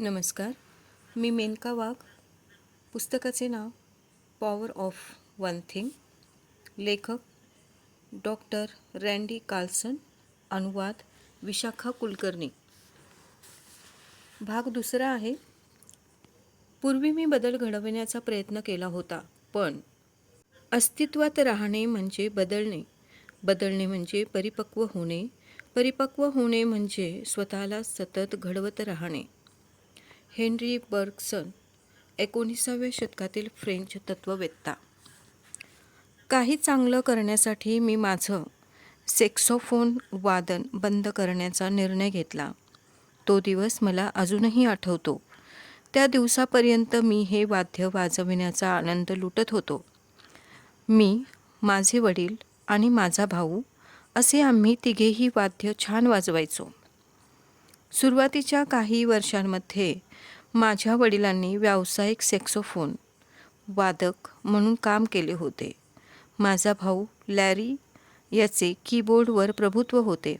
नमस्कार मी मेनका वाघ. पुस्तकाचे नाव पॉवर ऑफ वन थिंग लेखक डॉक्टर रँडी कार्लसन अनुवाद विशाखा कुलकर्णी. भाग दुसरा आहे पूर्वी मी बदल घडविण्याचा प्रयत्न केला होता पण अस्तित्वात राहणे म्हणजे बदलणे. बदलणे म्हणजे परिपक्व होणे. परिपक्व होणे म्हणजे स्वतःला सतत घडवत राहणे. हेनरी बर्गसन एकोणीसाव्या शतकातील फ्रेंच तत्त्ववेत्ता काही चांगलं करण्यासाठी मी माझं सेक्सोफोन वादन बंद करण्याचा निर्णय घेतला. तो दिवस मला अजूनही आठवतो. त्या दिवसापर्यंत मी हे वाद्य वाजविण्याचा आनंद लुटत होतो. मी माझे वडील आणि माझा भाऊ असे आम्ही तिघेही वाद्य छान वाजवायचो. सुरुवातीच्या काही वर्षांमध्ये माझ्या वडिलांनी व्यावसायिक सेक्सोफोन वादक म्हणून काम केले होते. माझा भाऊ लॅरी याचे कीबोर्डवर प्रभुत्व होते.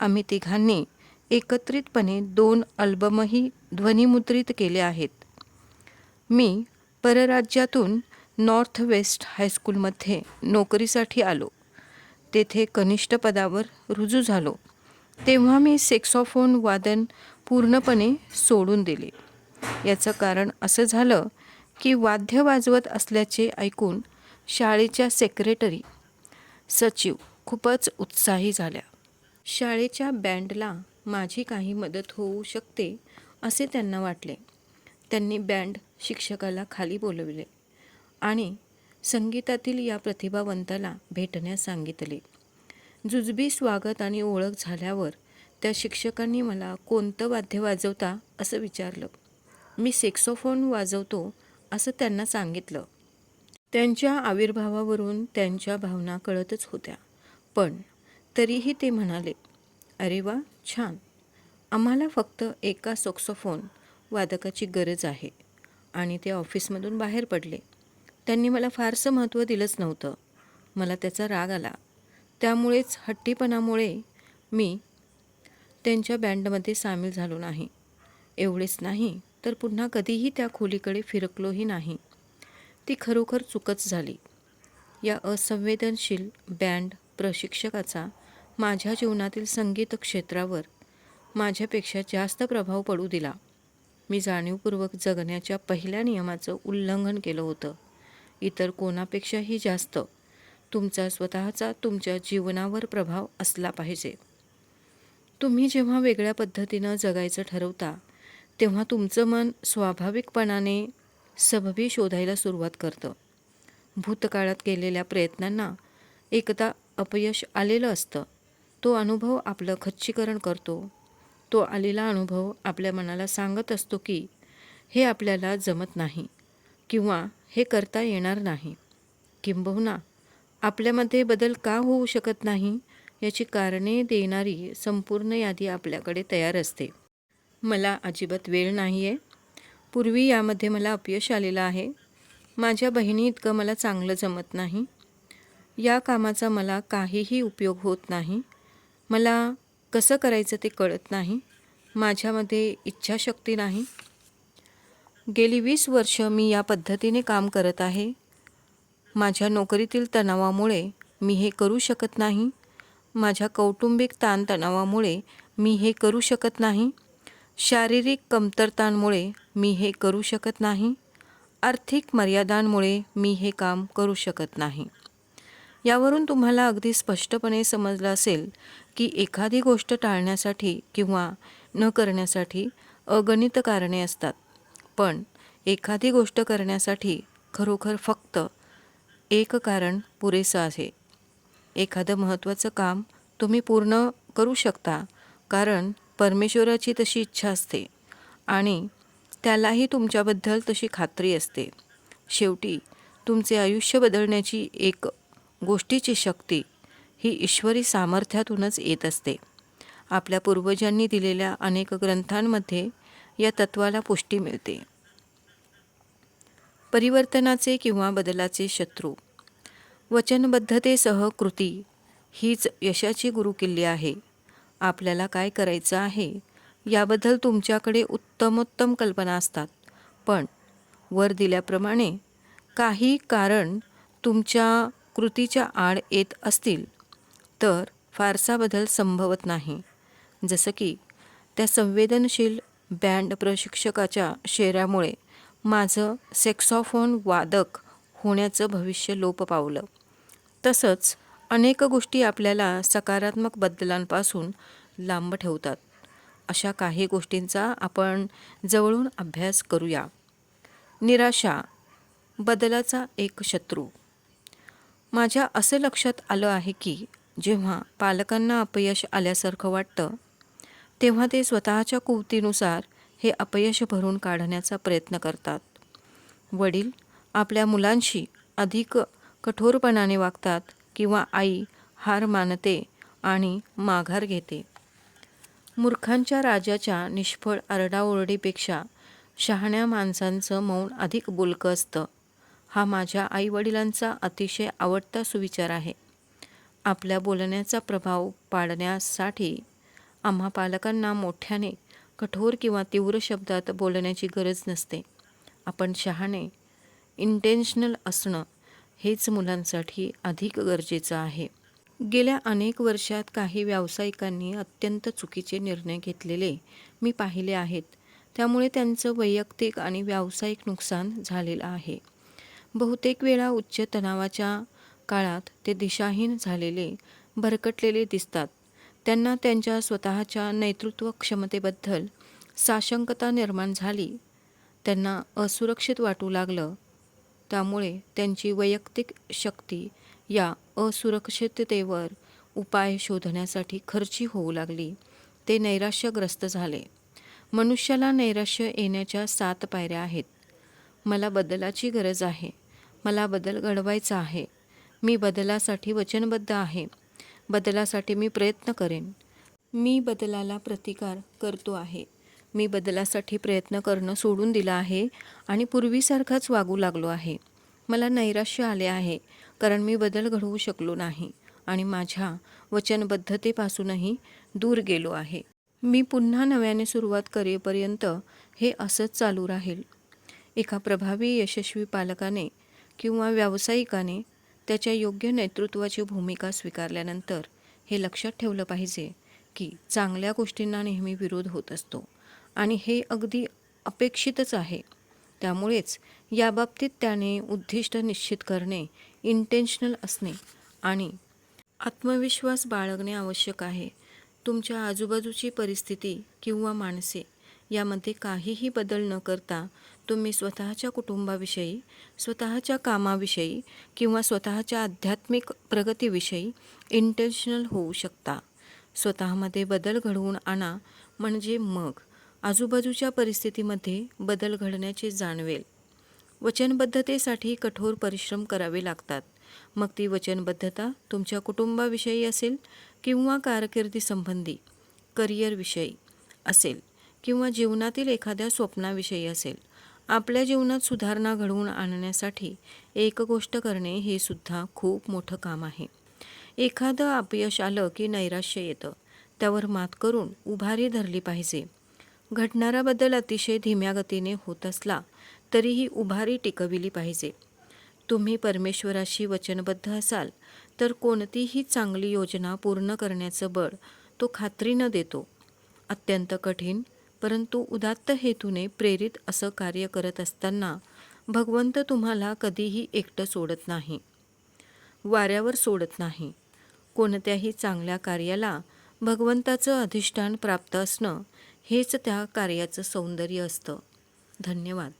आम्ही तिघांनी एकत्रितपणे दोन अल्बमही ध्वनिमुद्रित केले आहेत. मी परराज्यातून नॉर्थ वेस्ट हायस्कूलमध्ये नोकरीसाठी आलो. तेथे कनिष्ठ पदावर रुजू झालो. तेव्हा मी सेक्सॉफोन वादन पूर्णपणे सोडून दिले. याचं कारण असं झालं की वाद्य वाजवत असल्याचे ऐकून शाळेच्या सेक्रेटरी सचिव खूपच उत्साही झाल्या. शाळेच्या बँडला माझी काही मदत होऊ शकते असे त्यांना वाटले. त्यांनी बँड शिक्षकाला खाली बोलविले आणि संगीतातील या प्रतिभावंताला भेटण्यास सांगितले. जुजबी स्वागत आणि ओळख झाल्यावर त्या शिक्षकांनी मला कोणतं वाद्य वाजवता असं विचारलं. मी सेक्सोफोन वाजवतो असं त्यांना सांगितलं. त्यांच्या आविर्भावावरून त्यांच्या भावना कळतच होत्या. पण तरीही ते म्हणाले अरे वा छान. आम्हाला फक्त एका सॉक्सोफोन वादकाची गरज आहे. आणि ते ऑफिसमधून बाहेर पडले. त्यांनी मला फारसं महत्त्व दिलंच नव्हतं. मला त्याचा राग आला. त्यामुळेच हट्टीपणामुळे मी त्यांच्या बँडमध्ये सामील झालो नाही. एवढेच नाही तर पुन्हा कधीही त्या खोलीकडे फिरकलोही नाही. ती खरोखर चुकच झाली. या असंवेदनशील बँड प्रशिक्षकाचा माझ्या जीवनातील संगीत क्षेत्रावर माझ्यापेक्षा जास्त प्रभाव पडू दिला. मी जाणीवपूर्वक जगण्याच्या पहिल्या नियमाचं उल्लंघन केलं होतं. इतर कोणापेक्षाही जास्त तुमचा स्वतःचा तुमच्या जीवनावर प्रभाव असला पाहिजे. तुम्ही जेव्हा वेगळ्या पद्धतीनं जगायचं ठरवता तेव्हा तुमचं मन स्वाभाविकपणाने सबबी शोधायला सुरुवात करतं. भूतकाळात केलेल्या प्रयत्नांना एकदा अपयश आलेलं असतं. तो अनुभव आपलं खच्चीकरण करतो. तो आलेला अनुभव आपल्या मनाला सांगत असतो की हे आपल्याला जमत नाही किंवा हे करता येणार नाही. किंबहुना आपल्यामध्ये बदल का होऊ शकत नाही याची कारणे देणारी संपूर्ण यादी आपल्याकडे तयार असते. मला अजिबात वेळ नाही आहे पूर्वी यामध्ये मला अपयश आलेलं आहे. माझ्या बहिणी इतकं मला चांगलं जमत नाही. या कामाचा मला काहीही उपयोग होत नाही. मला कसं करायचं ते कळत नाही. माझ्यामध्ये इच्छाशक्ती नाही. गेली वीस वर्ष मी या पद्धतीने काम करत आहे. माझ्या नोकरीतील तणावामुळे मी हे करू शकत नाही. माझ्या कौटुंबिक ताणतणावामुळे मी हे करू शकत नाही. शारीरिक कमतरतांमुळे मी हे करू शकत नाही. आर्थिक मर्यादांमुळे मी हे काम करू शकत नाही. यावरून तुम्हाला अगदी स्पष्टपणे समजलं असेल की एखादी गोष्ट टाळण्यासाठी किंवा न करण्यासाठी अगणित कारणे असतात. पण एखादी गोष्ट करण्यासाठी खरोखर फक्त एक कारण पुरेसं आहे. एखादं महत्त्वाचं काम तुम्ही पूर्ण करू शकता कारण परमेश्वराची तशी इच्छा असते आणि त्यालाही तुमच्याबद्दल तशी खात्री असते. शेवटी तुमचे आयुष्य बदलण्याची एक गोष्टीची शक्ती ही ईश्वरी सामर्थ्यातूनच येत असते. आपल्या पूर्वजांनी दिलेल्या अनेक ग्रंथांमध्ये या तत्वाला पुष्टी मिळते. परिवर्तनाचे किंवा बदलाचे शत्रू वचनबद्धतेसह कृती. हीच यशाची गुरुकिल्ली आहे. आपल्याला काय करायचं आहे? याबद्दल तुमच्याकडे उत्तमोत्तम कल्पना असतात. पण वर दिल्याप्रमाणे काही कारण तुमच्या कृतीच्या आड येत असतील तर फारसा बदल संभवत नाही. जसं की त्या संवेदनशील बँड प्रशिक्षकाच्या शेऱ्यामुळे माझं सेक्सॉफोन वादक होण्याचं भविष्य लोप पावलं. तसंच अनेक गोष्टी आपल्याला सकारात्मक बदलांपासून लांब ठेवतात. अशा काही गोष्टींचा आपण जवळून अभ्यास करूया. निराशा बदलाचा एक शत्रू. माझ्या असं लक्षात आलं आहे की जेव्हा पालकांना अपयश आल्यासारखं वाटतं तेव्हा ते स्वतःच्या कुवतीनुसार हे अपयश भरून काढण्याचा प्रयत्न करतात. वडील आपल्या मुलांशी अधिक कठोरपणाने वागतात किंवा आई हार मानते आणि माघार घेते. मूर्खांच्या राजाच्या निष्फळ आरडाओरडीपेक्षा शहाण्या माणसांचं मौन अधिक बोलकं असतं. हा माझ्या आईवडिलांचा अतिशय आवडता सुविचार आहे. आपल्या बोलण्याचा प्रभाव पाडण्यासाठी आम्हा पालकांना मोठ्याने कठोर किंवा तीव्र शब्दात बोलण्याची गरज नसते. आपण शहाणे इंटेन्शनल असणं हेच मुलांसाठी अधिक गरजेचं आहे. गेल्या अनेक वर्षात काही व्यावसायिकांनी अत्यंत चुकीचे निर्णय घेतलेले मी पाहिले आहेत. त्यामुळे त्यांचं वैयक्तिक आणि व्यावसायिक नुकसान झालेलं आहे. बहुतेक वेळा उच्च तणावाच्या काळात ते दिशाहीन झालेले भरकटलेले दिसतात. त्यांना त्यांच्या स्वतःच्या नेतृत्व क्षमतेबद्दल साशंकता निर्माण झाली. त्यांना असुरक्षित वाटू लागलं. त्यामुळे त्यांची वैयक्तिक शक्ती या असुरक्षिततेवर उपाय शोधण्यासाठी खर्ची होऊ लागली. ते नैराश्यग्रस्त झाले. मनुष्याला नैराश्य येण्याच्या सात पायऱ्या आहेत. मला बदलाची गरज आहे. मला बदल घडवायचा आहे. मी बदलासाठी वचनबद्ध आहे. बदलासाठी मी प्रयत्न करेन. मी बदलाला प्रतिकार करतो आहे. मी बदलासाठी प्रयत्न करणं सोडून दिलं आहे आणि पूर्वीसारखाच वागू लागलो आहे. मला नैराश्य आले आहे कारण मी बदल घडवू शकलो नाही आणि माझ्या वचनबद्धतेपासूनही दूर गेलो आहे. मी पुन्हा नव्याने सुरुवात करेपर्यंत हे असंच चालू राहील. एका प्रभावी यशस्वी पालकाने किंवा व्यावसायिकाने त्याच्या योग्य नेतृत्वाची भूमिका स्वीकारल्यानंतर हे लक्षात ठेवलं पाहिजे की चांगल्या गोष्टींना नेहमी विरोध होत असतो. आणि हे अगदी अपेक्षितच आहे. त्यामुळेच याबाबतीत त्याने उद्दिष्ट निश्चित करणे इंटेन्शनल असणे आणि आत्मविश्वास बाळगणे आवश्यक आहे. तुमच्या आजूबाजूची परिस्थिती किंवा माणसे यामध्ये काहीही बदल न करता तुम्ही स्वतःच्या कुटुंबाविषयी स्वतःच्या कामाविषयी किंवा स्वतःच्या आध्यात्मिक प्रगतीविषयी इंटेन्शनल होऊ शकता. स्वतःमध्ये बदल घडवून आणा म्हणजे मग आजूबाजूच्या परिस्थितीमध्ये बदल घडण्याचे जाणवेल. वचनबद्धतेसाठी कठोर परिश्रम करावे लागतात. मग ती वचनबद्धता तुमच्या कुटुंबाविषयी असेल किंवा कारकिर्दीसंबंधी करिअरविषयी असेल किंवा जीवनातील एखाद्या स्वप्नाविषयी असेल. आपल्या जीवनात सुधारणा घडवून आणण्यासाठी एक गोष्ट करणे हे सुद्धा खूप मोठं काम आहे. एखादं अपयश आलं की नैराश्य येतं. त्यावर मात करून उभारी धरली पाहिजे. घडणारा बदल अतिशय धीम्या गतीने होत असला तरीही उभारी टिकविली पाहिजे. तुम्ही परमेश्वराशी वचनबद्ध असाल तर कोणतीही चांगली योजना पूर्ण करण्याचं बळ तो खात्रीनं देतो. अत्यंत कठीण परंतु उदात्त हेतूने प्रेरित असं कार्य करत असताना भगवंत तुम्हाला कधीही एकटं सोडत नाही. वाऱ्यावर सोडत नाही. कोणत्याही चांगल्या कार्याला भगवंताचं अधिष्ठान प्राप्त असणं हेच त्या कार्याचं सौंदर्य असतं. धन्यवाद.